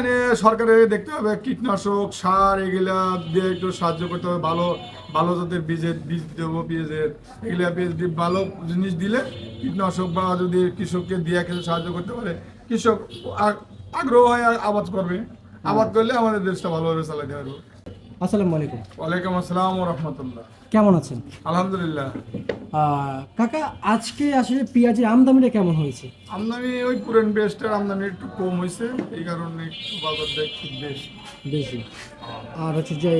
এখানে সরকারের দেখতে হবে কীটনাশক সার এগুলা দিয়ে একটু সাহায্য করতে হবে। ভালো ভালো জাতের বীজের বীজ দেবো পেঁয়াজের। এগুলা দিয়ে ভালো জিনিস দিলে কীটনাশক বা যদি কৃষককে দিয়ে কিছু সাহায্য করতে পারে কৃষক আগ্রহ হয় আবাদ করবে। আবাদ করলে আমাদের দেশটা ভালোভাবে চালাতে পারব। আসসালামু আলাইকুম। ওয়ালাইকুম আসসালাম ও রহমতুল্লাহ। কেমন আছেন? আলহামদুলিল্লাহ। কাকা আজকে আসলে পেঁয়াজের আমদামিটা কেমন হয়েছে? আমদানি ওই পুরান বেস্টের আমদানি একটু কম হয়েছে এই কারণে একটু বাজারটা একটু বেশি। বেশি। আর হচ্ছে যে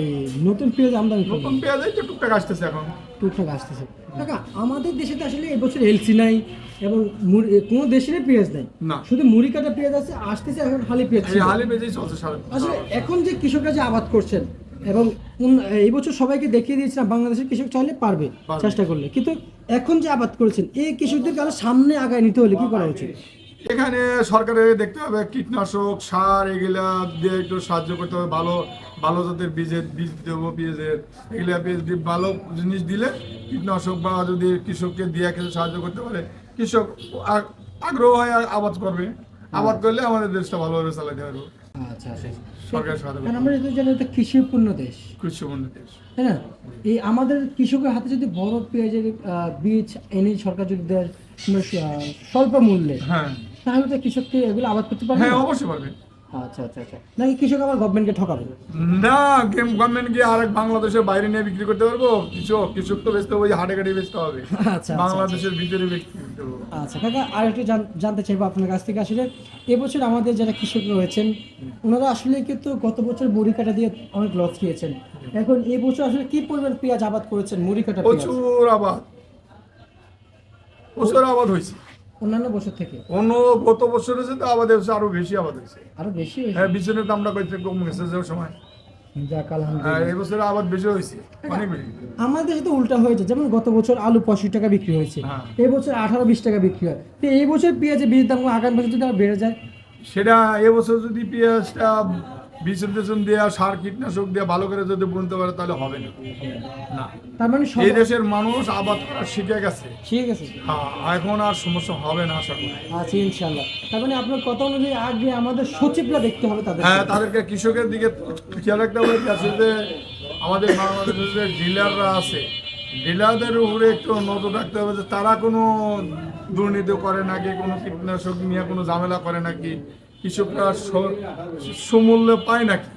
নতুন পেঁয়াজ আমদানি নতুন পেঁয়াজ এই টুকটাক আসতেছে এখন। টুকটাক আসতেছে। কাকা আমাদের দেশে তো আসলে এবছর এলসি নাই এবং কোনো দেশেরই পেঁয়াজ নাই। না। শুধু মুড়ি কাটা পেঁয়াজ আছে আসতেছে এখন হালি পেঁয়াজ হালি বেজেই চলছে আসলে এখন যে কৃষকরা যে আবাদ করছেন এবং এই বছর সবাইকে দেখিয়ে দিয়েছিলাম বাংলাদেশের কৃষক চাইলে পারবে। চেষ্টা করলে। কিন্তু এখন যে আবাদ করেছেন এই কৃষকদের আরও সামনে আগায় নিতে হলে কি করা উচিত? এখানে সরকারের দেখতে হবে কীটনাশক সার এগুলা দিয়ে একটু সাহায্য করতে হবে। ভালো ভালো জাতের বীজের বীজ দেবো পেঁয়াজের এগুলা বীজ দিয়ে ভালো জিনিস দিলে কীটনাশক বা যদি কৃষককে দিয়ে কিছু সাহায্য করতে পারে কৃষক আগ্রহ হয় আর আবাদ করবে। আবাদ করলে আমাদের দেশটা ভালোভাবে চালাতে পারব। আচ্ছা। কারণ আমরা যেহেতু জানি এটা কৃষিপূর্ণ দেশ। কৃষি দেশ। তাই না? এই আমাদের কৃষকের হাতে যদি বড় পেঁয়াজের বীজ এনে সরকার যদি দেয় স্বল্প মূল্যে হ্যাঁ। তাহলে তো কৃষককে এগুলো আবাদ করতে পারবে হ্যাঁ অবশ্যই পারবে। আচ্ছা আচ্ছা আচ্ছা। নাকি কৃষক আবার গভর্নমেন্টকে ঠকাবে? না গভর্নমেন্ট গিয়ে আরেক বাংলাদেশের বাইরে নিয়ে বিক্রি করতে পারব? কৃষক কৃষক তো বেচতে হবে হাটে ঘাটে বেচতে হবে। আচ্ছা আচ্ছা বাংলাদেশের ভিতরে বিক্রি আচ্ছা কাকা আর একটু জানতে চাইব আপনার কাছ থেকে আসলে এবছর আমাদের যারা কৃষক রয়েছেন ওনারা আসলে কিন্তু গত বছর মুড়ি কাটা দিয়ে অনেক লস খেয়েছেন। এখন এবছর আসলে কি পরিমাণ পেঁয়াজ আবাদ করেছেন মুড়ি কাটা প্রচুর আবাদ। প্রচুর আবাদ হয়েছে। অন্যান্য বছর থেকে? অন্য গত বছর হয়েছে তো আবাদ হয়েছে আরও বেশি আবাদ হয়েছে। আরও বেশি হ্যাঁ বিছনের দামটা কইতে কম গেছে যে সময়। বেশি হয়েছে। অনেক বেশি। আমাদের দেশে তো উল্টা হয়েছে যেমন গত বছর আলু পঁয়ষট্টি টাকা বিক্রি হয়েছে হ্যাঁ। এই বছর আঠারো বিশ টাকা বিক্রি হয়। তো এই বছর পেঁয়াজের বীজ দাম আগামী বছর যদি বেড়ে যায়? সেটা এবছর যদি পেঁয়াজটা বিছন টেছন দেওয়া সার কীটনাশক দিয়ে ভালো করে যদি বুনতে পারে তাহলে হবে না। না। তার মানে এই দেশের মানুষ আবাদ করা শিখে গেছে। ঠিক আছে হ্যাঁ এখন আর সমস্যা হবে না আশা করি। আচ্ছা ইনশাল্লাহ তার মানে আপনার কথা অনুযায়ী আগে আমাদের সচিবরা দেখতে হবে তাদের হ্যাঁ তাদেরকে কৃষকের দিকে খেয়াল রাখতে হবে যে আমাদের বাংলাদেশের যে ডিলাররা আছে ডিলারদের উপরে একটু নজর রাখতে হবে যে তারা কোনো দুর্নীতি করে নাকি কোনো কীটনাশক নিয়ে কোনো ঝামেলা করে নাকি। কৃষকরা সমূল্যে পায় নাকি?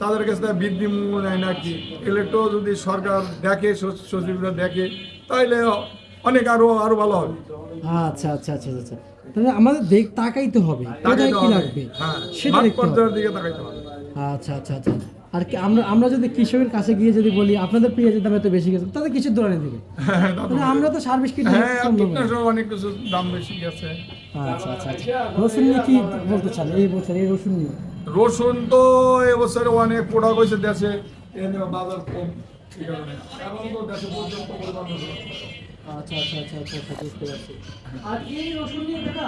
তাদের কাছে তারা বৃদ্ধি মূল্য নেয় নাকি? এগুলো একটু যদি সরকার দেখে সচিবরা দেখে তাহলে অনেক আরও আরও ভালো হবে। আচ্ছা আচ্ছা আচ্ছা আচ্ছা। তাহলে আমাদের দেখ তাকাইতে হবে। কোথায় কি লাগবে? হ্যাঁ সেটা পর্যায়ের দিকে তাকাইতে হবে। আচ্ছা আচ্ছা আচ্ছা। আর কি আমরা আমরা যদি কৃষকের কাছে গিয়ে যদি বলি আপনাদের পেঁয়াজের দাম এত বেশি গেছে তাদের কিছু দৌড়ানি দিবে? হ্যাঁ আমরা তো সার্ভিস কিনে হ্যাঁ অনেক কিছু দাম বেশি গেছে। আচ্ছা আচ্ছা আচ্ছা। রসুন নিয়ে কি বলতে চান? এই বছর এই রসুন নিয়ে। রসুন তো এবছরে অনেক পোড়া হয়েছে দেশে। বাজার কম এখন তো দেশে পর্যন্ত আছে। আচ্ছা আচ্ছা আচ্ছা আচ্ছা আচ্ছা বুঝতে পারছি। আর এই রসুন নিয়ে দেখা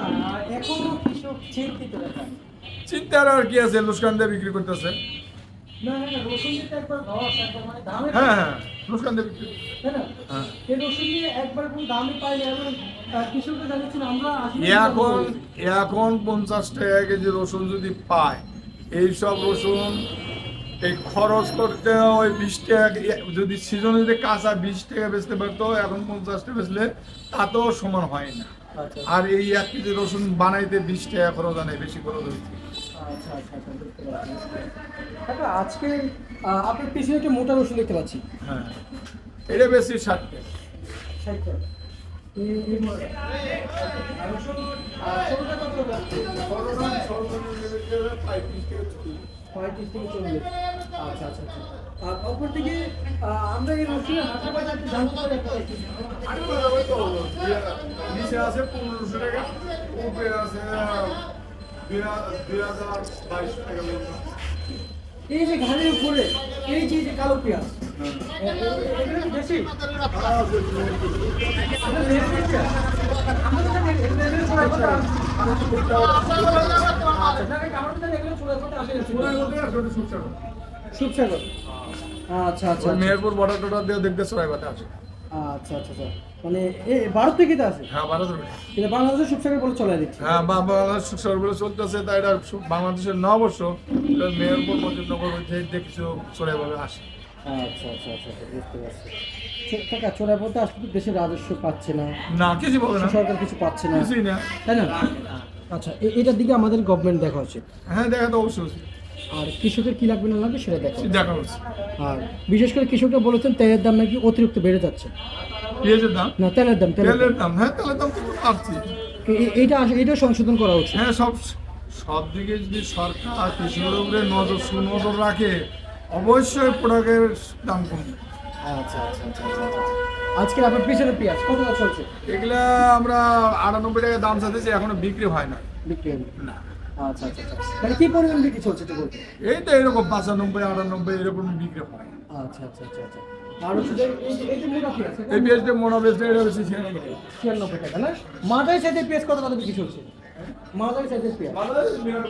এখনও কৃষক চিন্তিত দেখা। চিন্তার আর কি আছে লুসকান দিয়ে বিক্রি করতেছে। হ্যাঁ হ্যাঁ হ্যাঁ। আসলে এখন এখন পঞ্চাশ টাকা কেজি রসুন যদি পায় এই সব রসুন এই খরচ করতে ওই বিশ টাকা যদি সিজনে যদি কাঁচা বিশ টাকা বেচতে পারতো এখন পঞ্চাশ টাকা বেচলে তাতেও সমান হয় না। আচ্ছা। আর এই এক কেজি রসুন বানাইতে বিশ টাকা খরচ আনে বেশি খরচ হয়েছে আচ্ছা আচ্ছা আচ্ছা আজকে আপনার পিছনে একটা মোটা রসুন দেখতে পাচ্ছি। হ্যাঁ এটা বেশি ষাট ষাট থেকে। আচ্ছা, আচ্ছা, আচ্ছা। আর অপরদিকে, আহ, আমরা এই রসুনের হাটের বাজার জানতে পারি নিচে আছে পনেরোশো টাকা উপরে আছে এই যে ঘাড়ের উপরে, এই যে যে কালো পেঁয়াজ। আচ্ছা। আচ্ছা। মেহেরপুর বর্ডার টোটার দিয়ে দেখতে সবাই বাতে আসে আচ্ছা আচ্ছা আচ্ছা। মানে এ ভারত থেকে আছে? হ্যাঁ ভারতের বাংলাদেশের সব জায়গায় বলে চলে দিচ্ছে। হ্যাঁ বা- বাংলাদেশ সরবরাহ চলতেছে তাই এটা বাংলাদেশের কিছু আসে। আচ্ছা আচ্ছা আচ্ছা আচ্ছা, বুঝতে পারছি। চো- কাকা চোরাই বলতে আসলে তো দেশের রাজস্ব পাচ্ছে না। না কিছু না। সরকার কিছু পাচ্ছে না। কিছুই না। তাই না? আচ্ছা এটার দিকে আমাদের গভর্নমেন্ট দেখা উচিত। হ্যাঁ দেখা তো অবশ্যই। আর কৃষকের কি লাগবে না লাগবে সেটা দেখা। দেখা হচ্ছে। আর বিশেষ করে কৃষকরা বলেছেন তেলের দাম নাকি অতিরিক্ত বেড়ে যাচ্ছে। পেঁয়াজের দাম? না তেলের দাম তেলের দাম। হ্যাঁ তেলের দাম তো এ- এইটা এইটা সংশোধন করা উচিত। হ্যাঁ সব সব দিকে যদি সরকার কৃষকের উপরে নজর সুনজর রাখে অবশ্যই প্রোডাক্টের দাম কমবে। আচ্ছা আচ্ছা আচ্ছা আচ্ছা, আচ্ছা। আজকের আপনার পিছনে পেঁয়াজ কত চলছে? এগুলা আমরা আটানব্বই টাকা দাম চাইতেছি এখনও বিক্রি হয় না। বিক্রি হলো। না। আচ্ছা আচ্ছা আচ্ছা মানে কি পরিমাণ বিক্রি চলছে বলতে এই তো এরকম পঁচানব্বই আটানব্বই এরকম বিক্রি হয় আচ্ছা আচ্ছা আচ্ছা আচ্ছা আর হচ্ছে এই যে মোটা পেঁয়াজটা মোনা এটা হচ্ছে ছিয়ানব্বই। ছিয়ানব্বই টাকা না মাঝারি সাইজের পেঁয়াজ কত টাকা বিক্রি চলছে মাঝারি সাইজের পেঁয়াজ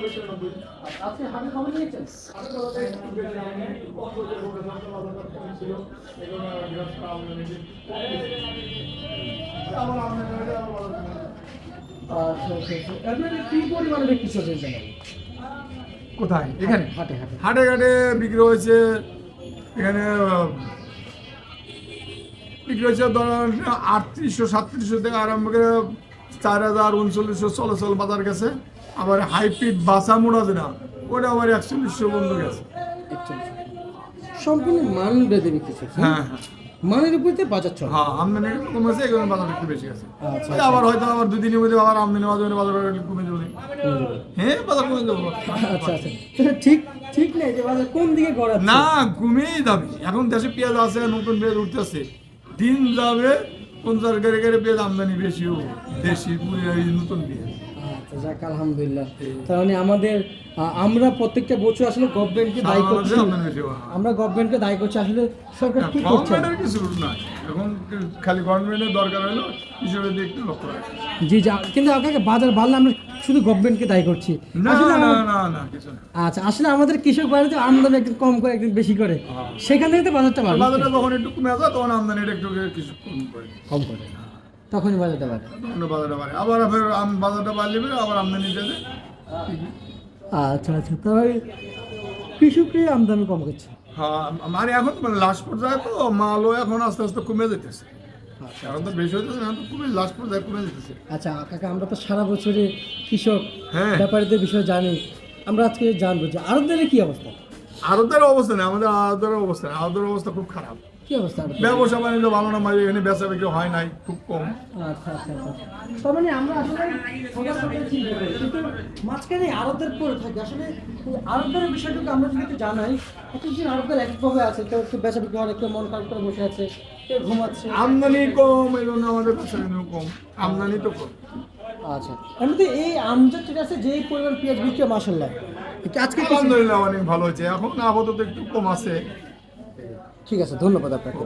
ছিয়ানব্বই। আচ্ছা, আপনি হাতে খবর নিয়েছেন আচ্ছা আচ্ছা আচ্ছা কি পরিমাণে বিক্রি চলছে এই কোথায়? এখানে? হাটে হাটে। হাটে ঘাটে বিক্রি হয়েছে এখানে বিক্রি হয়েছে ধরেন আটত্রিশশো সাতত্রিশশো থেকে আরম্ভ করে চার হাজার উনচল্লিশশো চলাচল বাজার গেছে। আবার হাইপিড বাসা মোড়া যেটা ওটা আবার একচল্লিশশো বন্ধ গেছে। সম্পূর্ণ মান বেঁধে বিক্রি হ্যাঁ হ্যাঁ। মানের উপরে বাজার চলে। হ্যাঁ আমদানি কমেছে এখানে বাজার একটু বেশি গেছে আচ্ছা আবার হয়তো আবার দুদিনের মধ্যে আবার আমদানি বাজার বাজার কমে যাবে। হ্যাঁ বাজার কমে যাব। আচ্ছা আচ্ছা। ঠিক ঠিক নেই যে বাজার কোন দিকে গড়াচ্ছে? না কমেই যাবে। এখন দেশে পেঁয়াজ আছে নতুন পেঁয়াজ উঠতেছে। দিন যাবে পঞ্চাশ গাড়ি গাড়ি পেঁয়াজ আমদানি বেশি হবে দেশি নতুন পেঁয়াজ। আচ্ছা যাক আলহামদুলিল্লাহ। তার মানে আমাদের আমরা প্রত্যেকটা বছর আসলে গভর্নমেন্টকে দায়ী করছি। আমরা গভর্নমেন্টকে দায়ী করছি। আসলে সরকার কি করছে? কিছু না এখন খালি গভর্নমেন্টের দরকার হলো একটু লক্ষ্য রাখা। জি যা কিন্তু আপনাকে বাজার বাড়লে আমরা শুধু গভর্নমেন্টকে দায়ী করছি। আচ্ছা আসলে আমাদের কৃষক বাড়িতে আমদানি একটু কম করে একটু বেশি করে। হ্যাঁ। সেখান থেকে বাজারটা বাড়বে। বাজারটা যখন একটু কমে আসে তখন আমদানিটা একটু কিছু কম করে। কম করে। তখনই বাজারটা বাড়ে। তখন বাজারটা বাড়ে। আবার ফের আম- বাজারটা বাড়লে ফের আবার আমদানি যাবে আচ্ছা আচ্ছা। তবে কৃষকই আমদানি কম করছে। হ্যাঁ মানে এখন লাস্ট পর্যায়ে তো মালও এখন আস্তে আস্তে কমে যেতেছে। এখন তো বেশি হইতেছে না এখন তো কমে লাস্ট পর্যায়ে কমে যেতেছে। আচ্ছা কাকা আমরা তো সারা বছরে কৃষক হ্যাঁ। ব্যাপারীদের বিষয়ে জানি। আমরা আজকে জানব যে আরবদের কি অবস্থা? আরতের অবস্থা নেই আমাদের আরতের অবস্থা আরতের অবস্থা খুব খারাপ। কি অবস্থা? ব্যবসা বাণিজ্য ভালো না মাঝে এখানে বেচা বিক্রি হয় নাই খুব কম। আচ্ছা আচ্ছা আচ্ছা। মানে আমরা আসলে কিন্তু মাঝখানে আরবদের পড়ে থাকি। আসলে এই আরবদের বিষয়টুকু আমরা যদি জানাই একদিন আরবদের একভাবে আছে কেউ একটু বেচা বিক্রি হয় কেউ মন খারাপ করে বসে আছে কেউ ঘুমাচ্ছে। আমদানি কম এই জন্য আমাদের বিক্রি কম। আমদানি তো কম। আচ্ছা। এমনিতে এই আমজাদ ঠিক আছে যেই পরিমাণ পেঁয়াজ বিক্রি মাসাল্লাহ আজকে আলহামদুলিল্লাহ অনেক ভালো হয়েছে। এখন আপাতত একটু কম আছে। ঠিক আছে ধন্যবাদ আপনাকে।